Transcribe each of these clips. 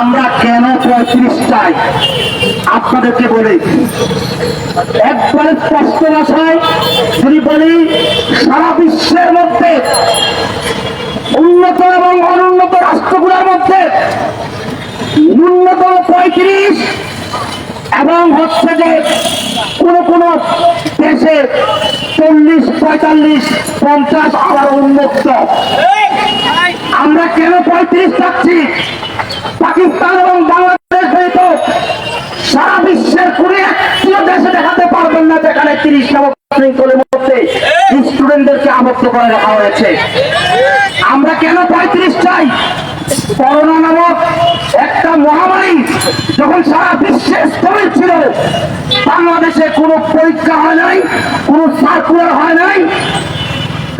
আমরা কেন পঁয়ত্রিশ চাই? আপনাদেরকে বলি, একবারে স্পষ্ট ভাষায় যদি বলি, সারা বিশ্বের মধ্যে উন্নত এবং অনুন্নত রাষ্ট্রগুলোর মধ্যে ন্যূনতম পঁয়ত্রিশ এবং হচ্ছে যে কোন কোন দেশে চল্লিশ, পঁয়তাল্লিশ, পঞ্চাশ আবার উন্মুক্ত। আমরা কেন পঁয়ত্রিশ পাচ্ছি পাকিস্তান এবং বাংলাদেশ সহিত সারা বিশ্বের কোন একটিও দেশে দেখাতে পারবেন না যেখানে তিরিশ নামক শৃঙ্খলের মধ্যে স্টুডেন্টদেরকে আবদ্ধ করে রাখা হয়েছে। আমরা কেন পঁয়ত্রিশ চাই? করোনা নামক একটা যখন সারা বিশ্বে স্থবির ছিল, বাংলাদেশে কোনো পরীক্ষা হয় নাই, কোনো সার্কুলার হয় নাই।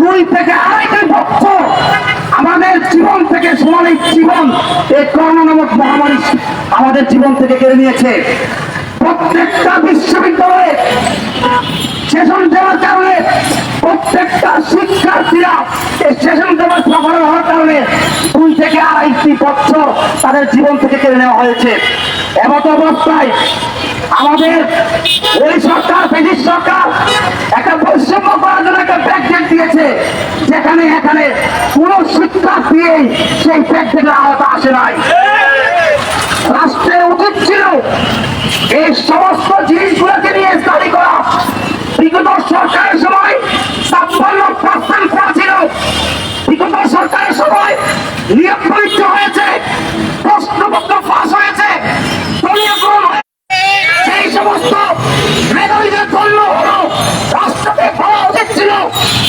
দুই থেকে আড়াইটা বছর আমাদের জীবন থেকে সোনালী জীবন এই করোনা নামক মহামারী আমাদের জীবন থেকে কেড়ে নিয়েছে। প্রত্যেকটা বিশ্ববিদ্যালয়ে সেশন দেওয়ার কারণে প্রত্যেকটা শিক্ষার্থীরা সেশন দেওয়ার সফল হওয়ার কারণে দুই থেকে আড়াইটি বছর তাদের জীবন থেকে কেড়ে নেওয়া হয়েছে। এমত অবস্থায় আমাদের ওই সরকার, ব্রিটিশ সরকার একটা বৈষম্য করার জন্য একটা প্যাকেট দিয়েছে, যেখানে এখানে কোন শিক্ষার্থী সেই প্যাকেটের আওতা আসে নাই। রাষ্ট্রের উচিত ছিল, এই সমস্ত জিনিসগুলোকে নিয়ে স্টাডি করা বিগত সরকারের সময় ছাপ্পান্ন পার্সেন্ট করেছিল বিগত সরকারের সময় নিয়োগ পরীক্ষা হয়েছে, প্রশ্নপত্র পাস হয়েছে দলীয়করণ। সেই সমস্ত মেধাবীদের জন্য হলো, রাষ্ট্রকে পাওয়া উচিত ছিল,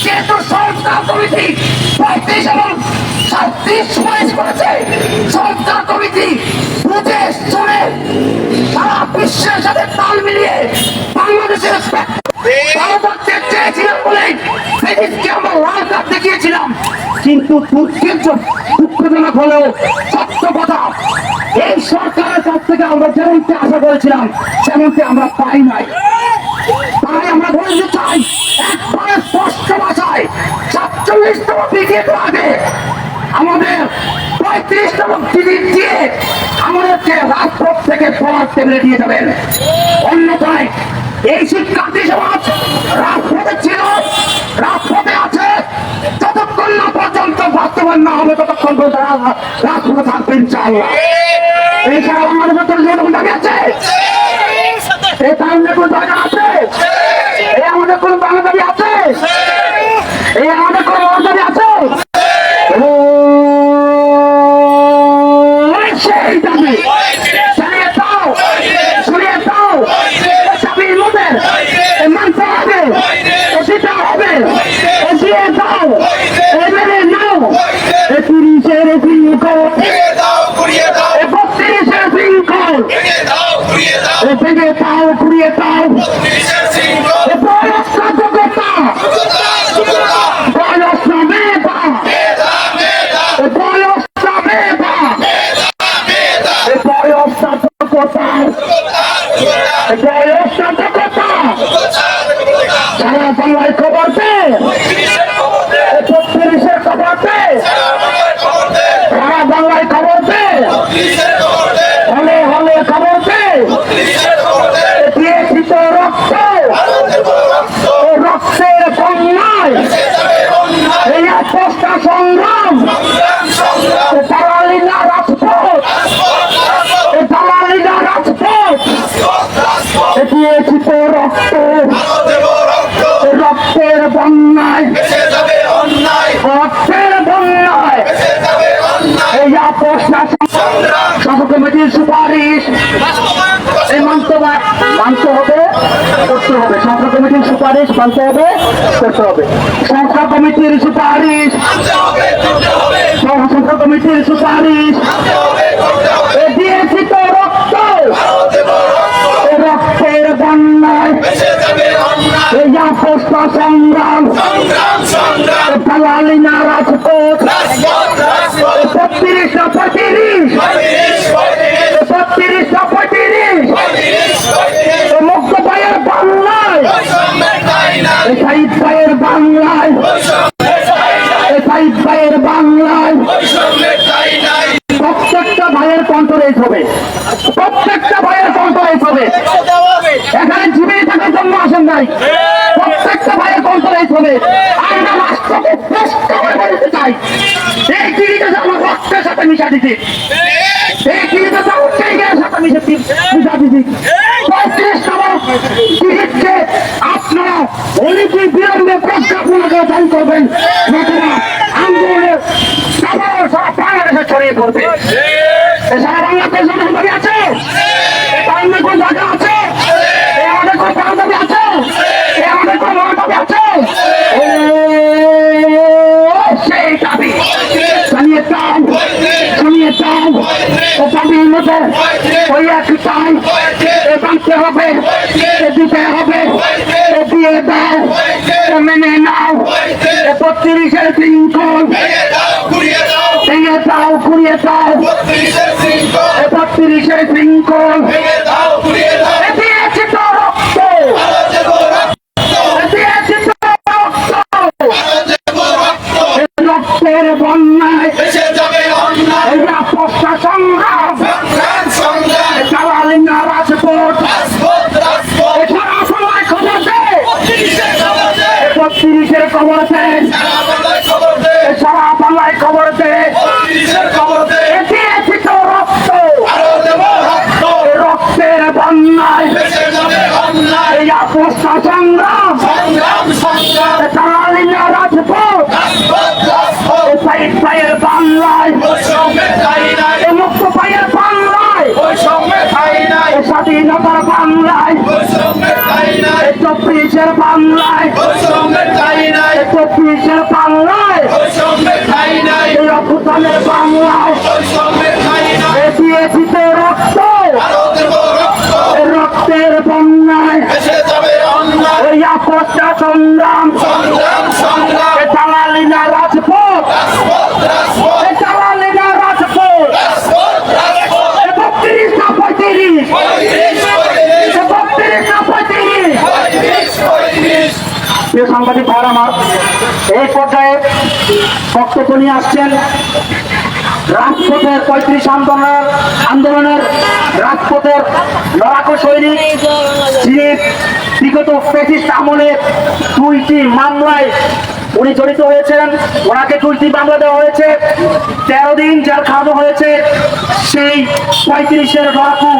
যেহেতু সংস্কার কমিটি পঁয়ত্রিশ এবং সাতত্রিশ সুপারিশ করেছে দুঃখজনক হলেও সত্য কথা এই সরকারের কাছ থেকে আমরা যেমনটি আশা করেছিলাম, তেমনটি আমরা পাই নাই। তাই আমরা বলতে চাই, একবারে স্পষ্ট ভাষায়, সাতচল্লিশতম ব্রিগেড আগে আমাদের রাজপথ ছিল রাজপথে আছে? যতক্ষণ না পর্যন্ত বাস্তবায়ন না হবে, ততক্ষণ রাজপথে থাকবে ইনশাআল্লাহ। এছাড়াও আমাদের ভেতর জনগণ দাবি আছে এ তার কোনো দরকার আছে? এ আমাদের কোনো বাংলা দাবি আছে এই আমাদের কোনো বাংলা দাবি আছে ও, সেই দাবি চালিয়ে দাও সরিয়ে দাও চাবির মধ্যে এ মানতে হবে এ দিতে হবে এ দিয়ে দাও এ মেরে নাও এ তিরিশের শৃঙ্খল এ বত্রিশের শৃঙ্খল দাও ঘুরিয়ে দাও। সব সুপারিশ। এই মানতে বা- মানতে হবে, করতে হবে। সংখ্যা কমিটির সুপারিশ মানতে হবে, করতে হবে। সংখ্যা কমিটির সুপারিশ। সংখ্যা কমিটির সুপারিশ। দিয়েছি তো রক্ত। রক্তের বন্যায়। এই অপস্তা সংগ্রাম। দালালি না রাজপথ। মুক্ত ভাইয়ের কন্ট্রোলেজ হবে। প্রত্যেকটা ভাইয়ের কন্ট্রোলেজ হবে। এখানে জীবিত থাকার জন্য আসেন নাই। প্রত্যেকটা ভাইয়ের কন্ট্রোলেজ হবে। মিশা দিতে পঁয়ত্রিশ নম্বর টিকিটকে আপনারা অনেকই বিলম্বে প্রজ্ঞাপন দান করবেন। আন্দোলনের ছড়িয়ে পড়বে। দাবির মতো ওই একটাই এ বাঁধতে হবে। এ দিতে হবে। এ দিয়ে দাও। এ মেনে নাও। এ বত্রিশের শৃঙ্খল ভেঙে দাও ঘুরিয়ে দাও। এ বত্রিশের শৃঙ্খল বত্রিশের এ সারা বাংলায় খবর দে এ দিয়েছি তো রক্ত। রক্তের বন্যায়। এই আপসটা সংগ্রাম। না রাজপথ। সাইড ভাইয়ের বাংলায়। মুক্ত ভাইয়ের বাংলায়। স্বাধীনতার বাংলায়। চব্বিশের বাংলায়। এ চব্বিশের বাংলায়। এই অভ্যুত্থানের বাংলায়। দিয়েছি তো রক্ত। রক্তের বন্যায়। এই আপসটা সংগ্রাম এ চালালি না রাজপথ এ চালালি না রাজপথ এ বত্রিশ না পঁয়ত্রিশ এ বত্রিশ না পঁয়ত্রিশ প্রিয় সাংবাদিক ভাইরা আমার, এই পর্যায়ে বক্তব্য নিয়ে আসছেন রাজপথের পঁয়ত্রিশ আন্দোলনের আন্দোলনের রাজপথের লড়াকু সৈনিক, যিনি বিগত ব্রিটিশ আমলে দুইটি মামলায় উনি জড়িত হয়েছেন। ওনাকে দুইটি মামলা দেওয়া হয়েছে। তেরো দিন জেল খাওয়ানো হয়েছে। সেই পঁয়ত্রিশের লড়াকু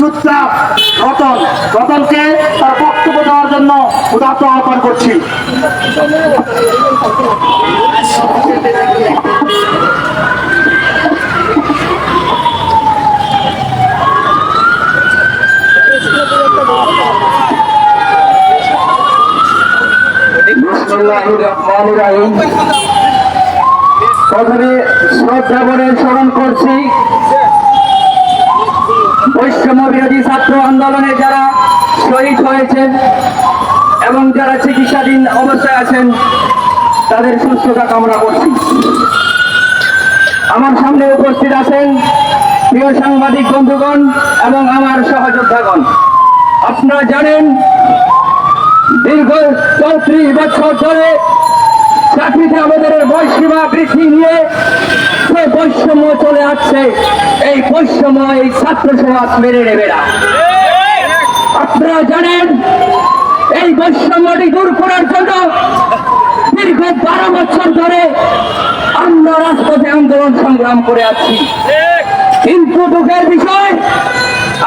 যোদ্ধা রতন। রতনকে তার বক্তব্য দেওয়ার জন্য উদাত্ত আহ্বান করছি। প্রথমে শ্রদ্ধা স্মরণ করছি। বৈষম্য বিরোধী ছাত্র আন্দোলনে যারা শহীদ হয়েছেন এবং যারা চিকিৎসাধীন অবস্থায় আছেন, তাদের সুস্থতা কামনা করছি। আমার সামনে উপস্থিত আছেন প্রিয় সাংবাদিক বন্ধুগণ এবং আমার সহযোদ্ধাগণ। আপনারা জানেন, দীর্ঘ চৌত্রিশ বছর ধরে চাকরিতে আমাদের বৈষম্য বৃদ্ধি নিয়ে যে বৈষম্য চলে আসছে, এই বৈষম্য এই ছাত্র সমাজ মেনে নেবে না। আপনারা জানেন এই বৈষম্যটি দূর করার জন্য দীর্ঘ বারো বছর ধরে আমরা রাজপথে আন্দোলন সংগ্রাম করে আছি। কিন্তু দুঃখের বিষয়,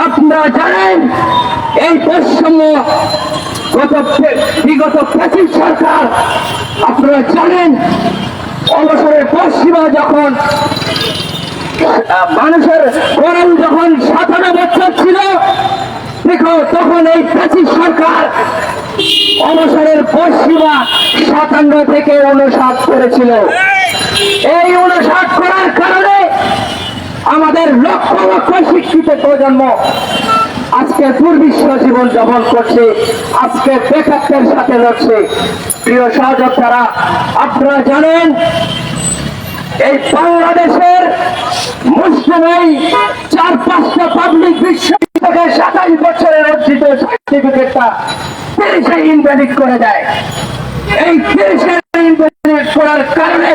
আপনারা জানেন, এই বৈষম্য গত বিগত পঁচিশ সরকার, আপনারা জানেন, অবসরের পশ্চিমা যখন মানুষের গরম যখন সাতান্ন বছর ছিল দেখো, তখন এই পঁচিশ সরকার অবসরের পশ্চিমা সাতান্ন থেকে উনষাট করেছিল। এই উনষাট করার কারণে আমাদের লক্ষ লক্ষ শিক্ষিত প্রজন্ম আজকে দুর্বিশ্ব জীবন যাপন করছে, আজকে বেকারদের সাথে লড়ছে। প্রিয় সহযোদ্ধারা আপনারা জানেন, এই বাংলাদেশের মুসলিম চার পাঁচটা পাবলিক বিশ্ববিদ্যালয়ে সাতাশ বছরের অর্জিত সার্টিফিকেটটা তিরিশে ইনভ্যালিড করে দেয়। এই তিরিশে ইনভ্যালিড করার কারণে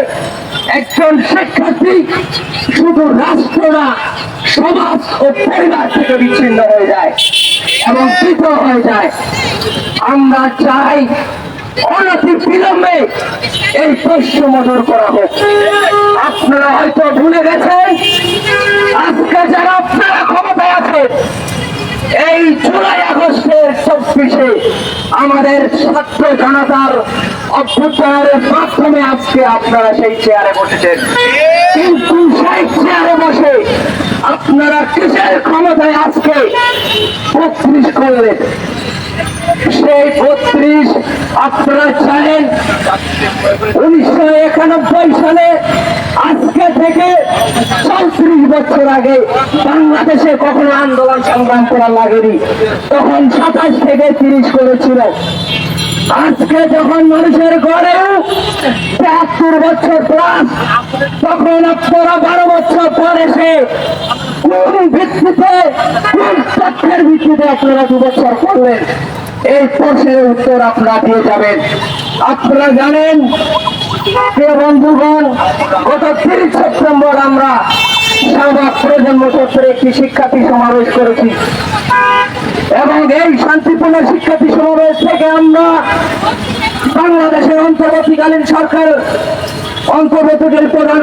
একজন শিক্ষার্থী শুধু রাষ্ট্র না, সমাজ ও পরিবার থেকে বিচ্ছিন্ন হয়ে যায় এবং কৃত হয়ে যায়। আমরা চাই অনতি বিলম্বে এই প্রশ্ন মদর করা হোক। আপনারা হয়তো ভুলে গেছেন, আজকে যারা আপনারা ক্ষমতায় আছে এই জুলাই আগস্টের চব্বিশে আমাদের ছাত্র জনতার অভ্যুত্থানের মাধ্যমে আজকে আপনারা সেই চেয়ারে বসেছেন। কিন্তু সেই চেয়ারে বসে আপনারা কিসের ক্ষমতায় আজকে বত্রিশ করলেন সেই বত্রিশ আপনারা জানেন উনিশশো একানব্বই সালে, আজকে থেকে চৌত্রিশ বছর আগে বাংলাদেশে কখনো আন্দোলন সংগ্রাম করা লাগেনি। তখন সাতাশ থেকে তিরিশ করেছিল। আজকে যখন মানুষের ঘরেও তেহাত্তর বছর প্লাস তখন আপনারা বারো বছর পরে সে ভিত্তিতে তথ্যের ভিত্তিতে আপনারা দু করলেন? এই প্রশ্নের উত্তর আপনারা দিয়ে যাবেন। আপনারা জানেন, প্রিয় বন্ধুগণ, গত তিরিশ সেপ্টেম্বর আমরা শাহবাগ প্রজন্ম চত্বরে একটি শিক্ষার্থী সমাবেশ করেছি। এবং এই শান্তিপূর্ণ শিক্ষার্থী সমাবেশ থেকে আমরা বাংলাদেশের অন্তর্বর্তীকালীন সরকার অন্তর্বর্তীকালীন প্রধান